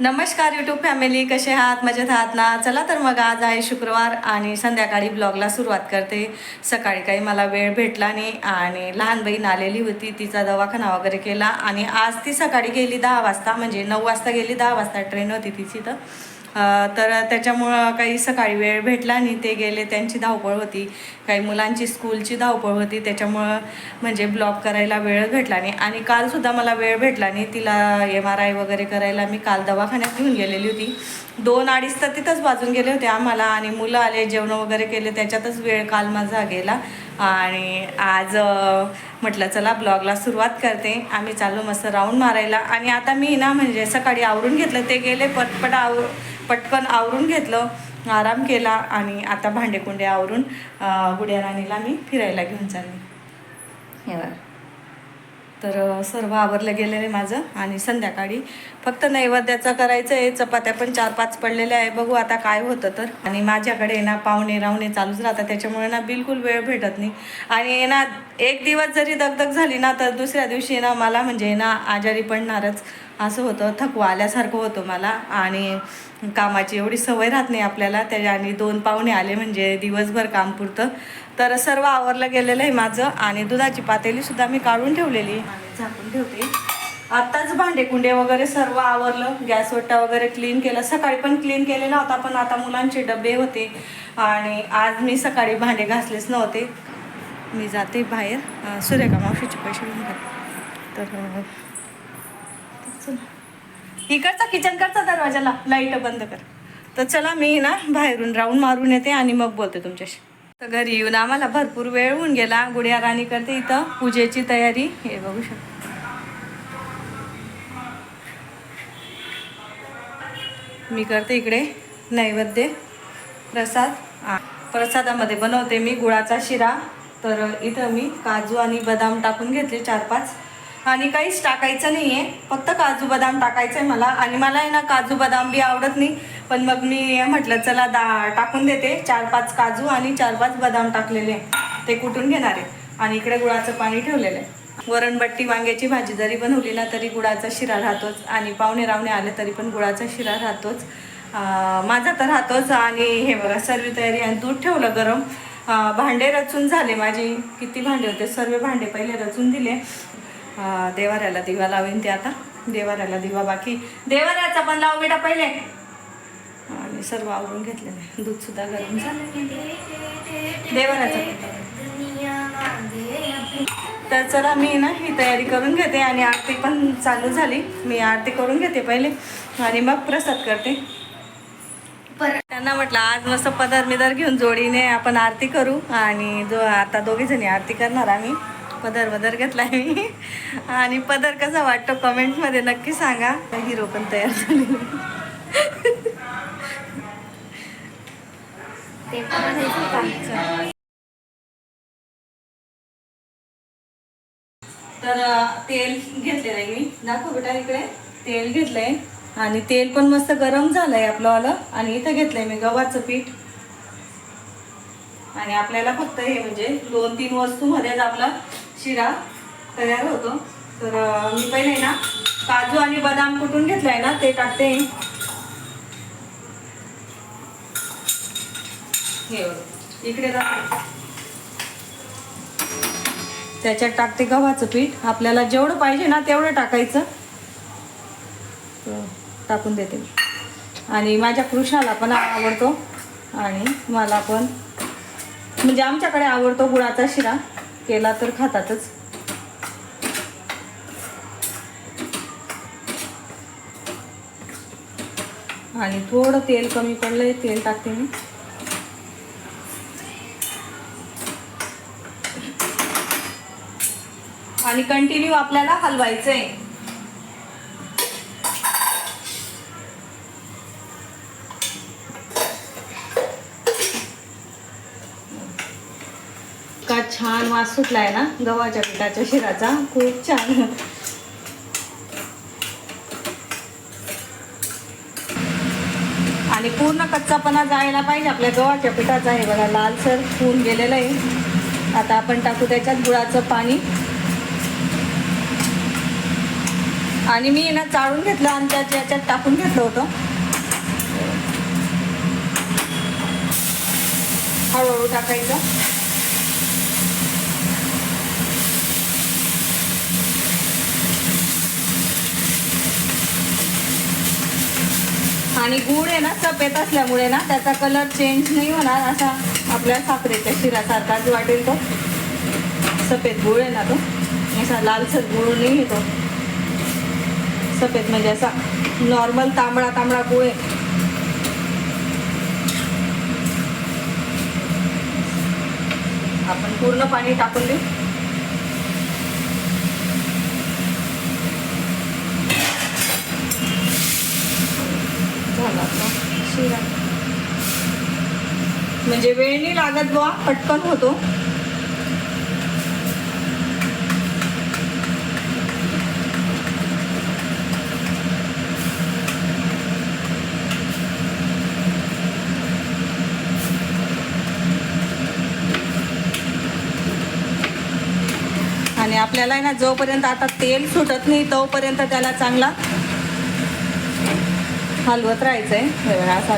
नमस्कार YouTube family कसे आहात? मजेत आहात ना? चला तर मग आज आहे शुक्रवार आणि संध्याकाळी ब्लॉगला सुरुवात करते. सकाळी काही मला वेळ भेटला नाही आणि लहान बहीण आलेली होती. तिचा दवाखाना वगैरे केला आणि आज ती सकाळी गेली दहा वाजता म्हणजे नऊ वाजता गेली. दहा वाजता ट्रेन होती तिची तर. तर त्याच्यामुळं काही सकाळी वेळ भेटला नाही ते गेले त्यांची धावपळ होती. काही मुलांची स्कूलची धावपळ होती त्याच्यामुळं म्हणजे ब्लॉग करायला वेळ भेटला नाही. आणि कालसुद्धा मला वेळ भेटला नाही. तिला एम आर आय वगैरे करायला मी काल दवाखान्यात घेऊन गेलेली होती. दोन अडीच तर तिथंच वाजून गेले होते आम्हाला आणि मुलं आले जेवण वगैरे केले त्याच्यातच वेळ काल माझा गेला. आणि आज म्हटलं चला ब्लॉगला सुरुवात करते. आम्ही चाललो मस्त राऊंड मारायला. आणि आता मी ना म्हणजे सकाळी आवरून घेतलं ते गेले पटपट आवर पटकन आवरून घेतलं आराम केला आणि आता भांडेकुंडे आवरून गुड्या राणीला मी फिरायला घेऊन चालले. हे. तर सर्व आवरलं गेलेलं आहे माझं आणि संध्याकाळी फक्त नैवेद्याचं करायचं आहे चपात्या पण चार पाच पडलेल्या आहे. बघू आता काय होतं तर. आणि माझ्याकडे ना पाहुणे रावणे चालूच राहतात त्याच्यामुळे ना बिलकुल वेळ भेटत नाही. आणि ना एक दिवस जरी दगदग झाली ना तर दुसऱ्या दिवशी ना मला म्हणजे ना आजारी पडणारच असं होतं थकवा आल्यासारखं होतं मला. आणि कामाची एवढी सवय राहत नाही आपल्याला. त्याच्या आणि दोन पाहुणे आले म्हणजे दिवसभर काम पुरतं. तर सर्व आवरलं गेलेलं आहे माझं आणि दुधाची पातेलीसुद्धा मी काढून ठेवलेली झाकून ठेवते. आत्ताच भांडे कुंडे वगैरे सर्व आवरलं. गॅस ओट्टा वगैरे क्लीन केलं. सकाळी पण क्लीन केलेला होता पण आता मुलांचे डबे होते. आणि आज मी सकाळी भांडे घासलेच नव्हते. मी जाते बाहेर. सूर्यकामावशीचे पैसे घेऊन तर चला. इकडचा किचनकडचा दरवाजाला लाइट बंद कर. तर चला मी ना बाहेरून राऊंड मारून येते आणि मग बोलते तुमच्याशी. तर घरी येऊन आम्हाला भरपूर वेळ होऊन गेला. गुडिया राणी करते इथं पूजेची तयारी. हे बघू शकतो. मी करते इकडे नैवेद्य प्रसाद. प्रसादामध्ये बनवते मी गुळाचा शिरा. तर इथं मी काजू आणि बदाम टाकून घेतले चार पाच आणि काहीच टाकायचं नाही आहे फक्त काजू बदाम टाकायचं आहे मला. आणि मला आहे ना काजू बदाम बी आवडत नाही. पण मग मी म्हटलं चला दा टाकून देते. चार पाच काजू आणि चार पाच बदाम टाकलेले ते कुटून घेणार आहे? आणि इकडे गुळाचं पाणी ठेवलेलं आहे. वरणबट्टी वांग्याची भाजी जरी बनवली ना तरी गुळाचा शिरा राहतोच. आणि पाहुणे रावणे आले तरी पण गुळाचा शिरा राहतोच. माझा तर राहतोच. आणि हे बघा सर्व तयारी आणि दूध ठेवलं गरम. भांडे रचून झाले माझे. किती भांडे होते? सर्व भांडे पहिले रचून दिले. देवाऱ्याला दिवा लावेन ते आता. देवाऱ्याला दिवा बाकी. देवाऱ्याचा पण लाव बेटा पहिले. आणि सर्व आवरून घेतलेलं दूध सुद्धा गरम झालं देवाऱ्याचा. तर चला मी ना ही तयारी करून घेते आणि आरती पण चालू झाली. मी आरती करून घेते पहिले आणि मग प्रसाद करते. त्यांना म्हटलं आज मस्त पदर मिदर घेऊन जोडीने आपण आरती करू. आणि जो आता दोघी जणी आरती करणार आम्ही पदर वदर घेतलाय मी. आणि पदर कसा वाटतो कमेंटमध्ये नक्की सांगा. हिरो पण तयार झाले. ते पण घ्यायचं का? तर तेल घेतलेलं आहे मी. दाखव बेटा इकडे. तेल घेतलंय. आणि तेल पण मस्त गरम झालंय आपलं आलं. आणि इथं घेतलंय मी गव्हाचं पीठ. आणि आपल्याला फक्त हे म्हणजे दोन तीन वस्तूमध्येच आपला शिरा तयार होतो. तर मी पहिले ना काजू आणि बदाम कुटून घेतलाय ना ते टाकते. हे इकडे त्याच्यात टाकते गव्हाचं पीठ. आपल्याला जेवढं पाहिजे ना तेवढं टाकायचं. टाकून देते मी. आणि माझ्या कृष्णाला पण आवडतो. आणि मला पण. म्हणजे आमच्याकडे आवडतो गुळाचा शिरा. केला तर खातातच. आणि थोडं तेल कमी पडलंय तेल टाकते मी. आणि कंटिन्यू आपल्याला हलवायचं आहे का छान वास आहे ना गव्हाच्या पिठाच्या शिराचा. खूप छान. आणि पूर्ण कच्चापणा जायला पाहिजे. आपल्या गव्हाच्या पिठाचा आहे बघा लालसर होऊन गेलेलं आहे. आता आपण टाकू त्याच्यात गुळाचं पाणी. आणि मी ना चाळून घेतलं आणि त्याच्या याच्यात टाकून घेतलं होतं. हळूहळू टाकायचं. आणि गुळ आहे ना सफेद असल्यामुळे ना त्याचा कलर चेंज नाही होणार असा आपल्या साखरेच्या शिरासारखाच वाटेल तो. सफेद गुळ आहे ना तो. असा लालसर गुळ नाही येतो सफेद म्हणजे असा नॉर्मल तांबडा तांबडा गुळ आहे. आपण पूर्ण पाणी टाकून देऊ झाला आपला शिरा म्हणजे वेळ नाही लागत बुवा पटकन होतो. आणि आपल्याला ना जोपर्यंत आता तेल सुटत नाही तोपर्यंत त्याला चांगला हलवत राहायचंय. हे असा.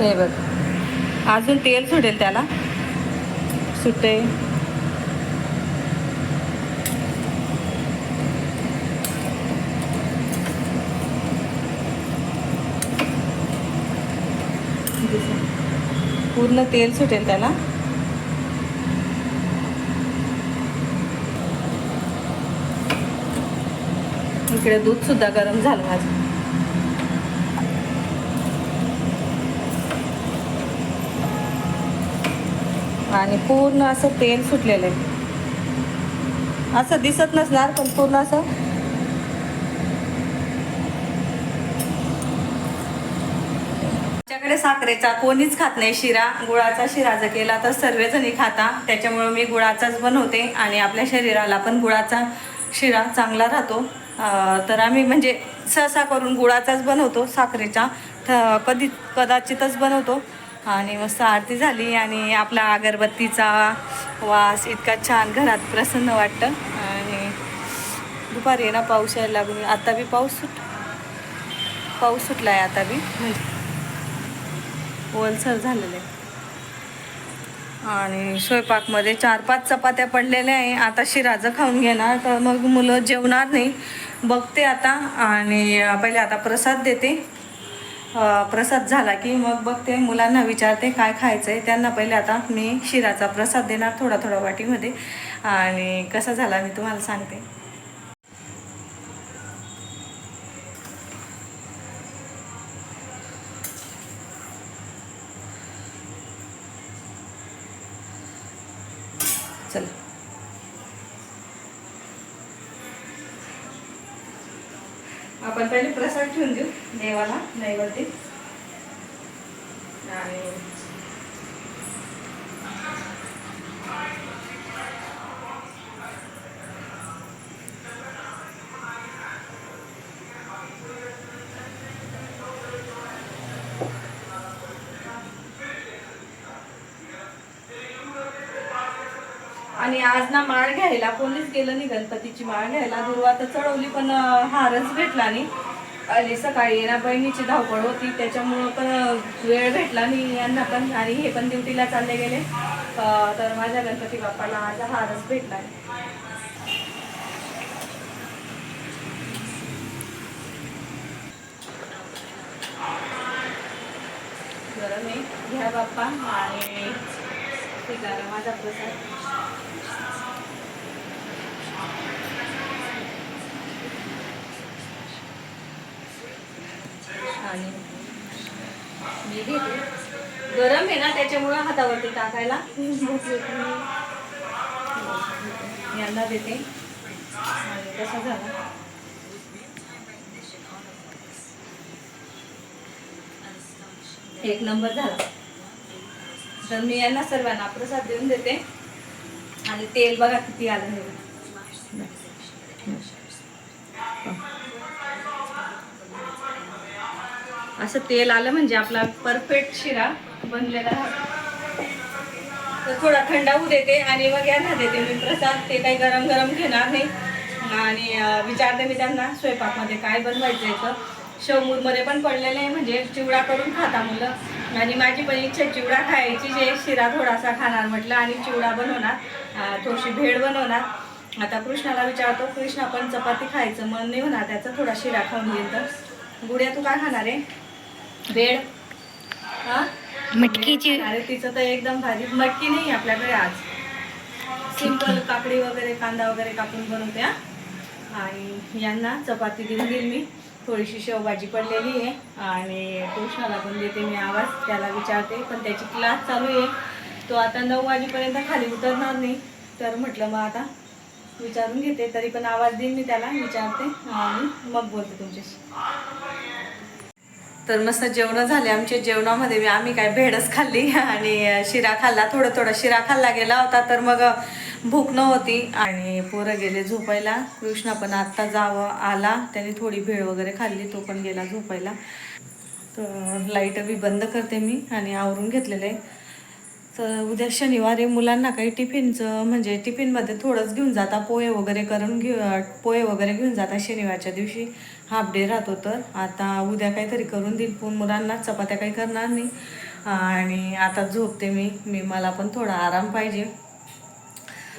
हे बघ. अजून तेल सुटेल त्याला. सुटे. पूर्ण तेल सुटेल त्याला. इकडे दूध सुद्धा गरम झालं माझं. आणि पूर्ण असं तेल सुटलेलं आहे. असं दिसत नसणार पण पूर्ण असं आमच्याकडे साखरेचा कोणीच खात नाही शिरा. गुळाचा शिरा जर केला तर सर्वजणी खाता. त्याच्यामुळं मी गुळाचाच बनवते आणि आपल्या शरीराला पण गुळाचा शिरा चांगला राहतो. तर आम्ही म्हणजे सहसा करून गुळाचाच बनवतो साखरेचा. थ- कधी कदाचितच बनवतो. आणि मस्त आरती झाली आणि आपला अगरबत्तीचा वास इतका छान घरात प्रसन्न वाटतं. आणि दुपारी आहे ना पाऊस यायला लागून. आता बी पाऊस सुट पाऊस सुटला आहे आता बी. म्हणजे ओलसर झालेले. आणि स्वयंपाकमध्ये चार पाच चपात्या पडलेल्या आहे. आता शिराचं खाऊन घेणार. तर मग मुलं जेवणार नाही. बघते आता. आणि पहिले आता प्रसाद देते. प्रसाद झाला की मग बघते. मुलांना विचारते काय खायचं आहे त्यांना पहिले आता मी शिराचा प्रसाद देणार थोडा थोडा वाटीमध्ये. आणि कसा झाला मी तुम्हाला सांगते. आपण पहिले प्रसाद ठेवून देऊ देवाला नैवेद्य आणि आणि आज ना माळ घ्यायला कोणीच गेलं नाही गणपतीची माळ घ्यायला. दुर्वा तर चढवली पण हारच भेटला नाही. आणि सकाळी ना बहिणीची धावपळ होती त्याच्यामुळं पण वेळ भेटला नाही यांना पण. आणि हे पण ड्युटीला चालले गेले. तर माझ्या गणपती बाप्पाला आज हारच भेटला नाही बरं मी घ्या बाप्पा आणि ठीक आहे माझा प्रसाद. मी घेते. गरम आहे ना त्याच्यामुळं हातावरती टाकायला. यांना देते. आणि कसा झाला. एक नंबर झाला. तर मी यांना सर्वांना प्रसाद देऊन देते. आणि तेल बघा किती आलं हे. असं तेल आलं म्हणजे आपला परफेक्ट शिरा बनलेला आहे तर थोडा थंड होऊ देते आणि मग यांना देते मी प्रसाद. ते काही गरम गरम घेणार नाही. आणि विचारते मी त्यांना स्वयंपाकमध्ये काय बनवायचं आहे तर. शेवमूरमध्ये पण पडलेले आहे म्हणजे चिवडा करून खाता मुलं. आणि माझी पण इच्छा चिवडा खायची जे शिरा थोडासा खाणार म्हटलं आणि चिवडा बनवणार. थोडीशी भेळ बनवणार. आता कृष्णाला विचारतो कृष्णा पण चपाती खायचं मन नाही होणार त्याचा थोडा शिरा खाऊन घेईल तर. गुड्या तू काय खाणार आहे? भेळ. हां? मटकीची. अरे तिचं तर एकदम भारी. मटकी नाही आपल्याकडे आज. सिंपल काकडी वगैरे कांदा वगैरे कापून बनवते हा. आणि यांना चपाती देऊन देईल मी. थोडीशी शेवभाजी पडलेली आहे आणि कृष्णाला पण देते मी आवाज त्याला विचारते पण त्याची क्लास चालू आहे. तो आता नऊ वाजेपर्यंत खाली उतरणार नाही. तर म्हटलं मग आता विचारून घेते तरी पण आवाज देईन मी त्याला विचारते आणि मग बोलते तुमच्याशी. तर मस्त जेवणं झाले आमच्या जेवणामध्ये मी आम्ही काय भेडच खाल्ली आणि शिरा खाल्ला थोडं थोडं शिरा खाल्ला गेला होता. तर मग भूक नव्हती आणि पोरं गेले झोपायला. कृष्णा पण आत्ता जावं आला. त्याने थोडी भेळ वगैरे खाल्ली तो पण गेला झोपायला. तर लाइट बी बंद करते मी आणि आवरून घेतलेलं आहे. तर उद्या शनिवारी मुलांना काही टिफिनचं म्हणजे टिफिनमध्ये थोडंच घेऊन जाता. पोहे वगैरे करून घेऊ पोहे वगैरे घेऊन जाता शनिवारच्या दिवशी. हाफ डे राहतो तर. आता उद्या काहीतरी करून देईल पण मुलांना. चपात्या काही करणार नाही. आणि आता झोपते मी. मी मला पण थोडा आराम पाहिजे.